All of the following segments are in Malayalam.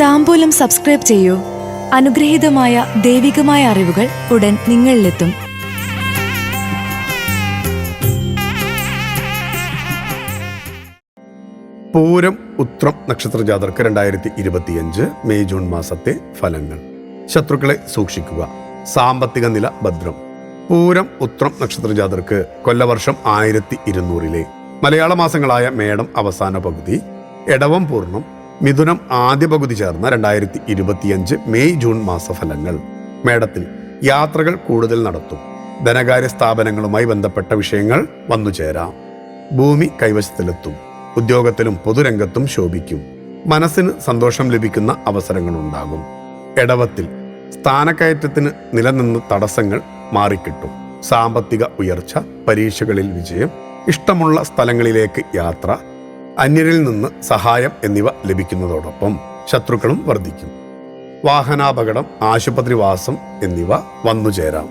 താമ്പൂലം സബ്സ്ക്രൈബ് ചെയ്യൂ. അനുഗ്രഹീതമായ ദൈവികമായ അറിവുകൾ ഉടൻ നിങ്ങളിലെത്തും. പൂരം ഉത്രം നക്ഷത്ര ജാതർക്ക് രണ്ടായിരത്തി ഇരുപത്തിയഞ്ച് മെയ് ജൂൺ മാസത്തെ ഫലങ്ങൾ. ശത്രുക്കളെ സൂക്ഷിക്കുക. സാമ്പത്തിക നില ഭദ്രം. പൂരം ഉത്രം നക്ഷത്ര ജാതർക്ക് കൊല്ലവർഷം ആയിരത്തി ഇരുന്നൂറിലെ മലയാള മാസങ്ങളായ മേടം അവസാന പകുതി എടവം പൂർണം മിഥുനം ആദ്യ പകുതി ചേർന്ന രണ്ടായിരത്തി ഇരുപത്തിയഞ്ച് മെയ് ജൂൺ മാസഫലങ്ങൾ. മേടത്തിൽ യാത്രകൾ കൂടുതൽ നടത്തും. ധനകാര്യ സ്ഥാപനങ്ങളുമായി ബന്ധപ്പെട്ട വിഷയങ്ങൾ വന്നുചേരാം ഭൂമി കൈവശത്തിലെത്തും. ഉദ്യോഗത്തിലും പൊതുരംഗത്തും ശോഭിക്കും. മനസ്സിന് സന്തോഷം ലഭിക്കുന്ന അവസരങ്ങൾ ഉണ്ടാകും ഇടവത്തിൽ സ്ഥാനക്കയറ്റത്തിന് നിലനിന്ന തടസ്സങ്ങൾ മാറിക്കിട്ടും. സാമ്പത്തിക ഉയർച്ച പരീക്ഷകളിൽ വിജയം ഇഷ്ടമുള്ള സ്ഥലങ്ങളിലേക്ക് യാത്ര അന്യരിൽ നിന്ന് സഹായം എന്നിവ ലഭിക്കുന്നതോടൊപ്പം ശത്രുക്കളും വർദ്ധിക്കും. വാഹനാപകടം ആശുപത്രിവാസം എന്നിവ വന്നുചേരാം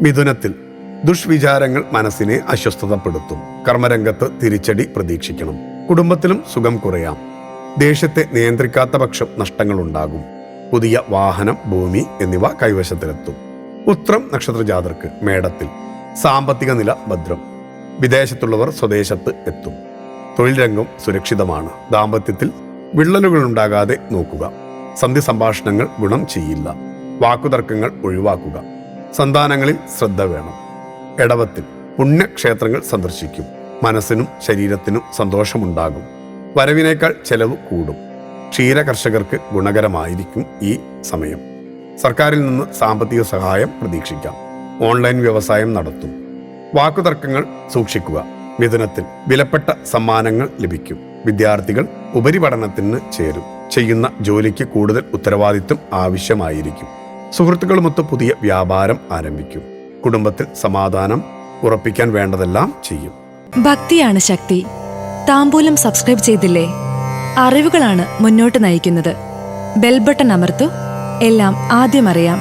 മിഥുനത്തിൽ ദുഷ്വിചാരങ്ങൾ മനസ്സിനെ അസ്വസ്ഥതപ്പെടുത്തും. കർമ്മരംഗത്ത് തിരിച്ചടി പ്രതീക്ഷിക്കണം. കുടുംബത്തിലും സുഖം കുറയാം. ദേഷ്യത്തെ നിയന്ത്രിക്കാത്ത പക്ഷം നഷ്ടങ്ങളുണ്ടാകും. പുതിയ വാഹനം ഭൂമി എന്നിവ കൈവശത്തിലെത്തും. ഉത്രം നക്ഷത്ര ജാതർക്ക് മേടത്തിൽ. സാമ്പത്തിക നില ഭദ്രം. വിദേശത്തുള്ളവർ സ്വദേശത്ത് എത്തും. തൊഴിൽ രംഗം സുരക്ഷിതമാണ്. ദാമ്പത്യത്തിൽ വിള്ളലുകൾ ഉണ്ടാകാതെ നോക്കുക. സന്ധി സംഭാഷണങ്ങൾ ഗുണം ചെയ്യില്ല. വാക്കുതർക്കങ്ങൾ ഒഴിവാക്കുക. സന്താനങ്ങളിൽ ശ്രദ്ധ വേണം. ഇടവത്തിൽ പുണ്യക്ഷേത്രങ്ങൾ സന്ദർശിക്കും. മനസ്സിനും ശരീരത്തിനും സന്തോഷമുണ്ടാകും. വരവിനേക്കാൾ ചെലവ് കൂടും. ക്ഷീര കർഷകർക്ക് ഗുണകരമായിരിക്കും ഈ സമയം. സർക്കാരിൽ നിന്ന് സാമ്പത്തിക സഹായം പ്രതീക്ഷിക്കാം. ഓൺലൈൻ വ്യവസായം നടത്തും. വാക്കുതർക്കങ്ങൾ സൂക്ഷിക്കുക. മിഥുനത്തിൽ വിലപ്പെട്ട സമ്മാനങ്ങൾ ലഭിക്കും. വിദ്യാർത്ഥികൾ ഉപരിപഠനത്തിന് ചേരും. ചെയ്യുന്ന ജോലിക്ക് കൂടുതൽ ഉത്തരവാദിത്വം ആവശ്യമായിരിക്കും. സുഹൃത്തുക്കളുമൊത്ത് പുതിയ വ്യാപാരം ആരംഭിക്കും. കുടുംബത്തിൽ സമാധാനം ഉറപ്പിക്കാൻ വേണ്ടതെല്ലാം ചെയ്യും. ഭക്തിയാണ് ശക്തി. താമ്പൂലം സബ്സ്ക്രൈബ് ചെയ്തില്ലേ? അറിവുകളാണ് മുന്നോട്ട് നയിക്കുന്നത്. ബെൽബട്ടൺ അമർത്തു. എല്ലാം ആദ്യം അറിയാം.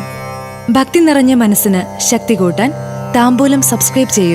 ഭക്തി നിറഞ്ഞ മനസ്സിന് ശക്തി കൂട്ടാൻ താമ്പൂലം സബ്സ്ക്രൈബ് ചെയ്യൂ.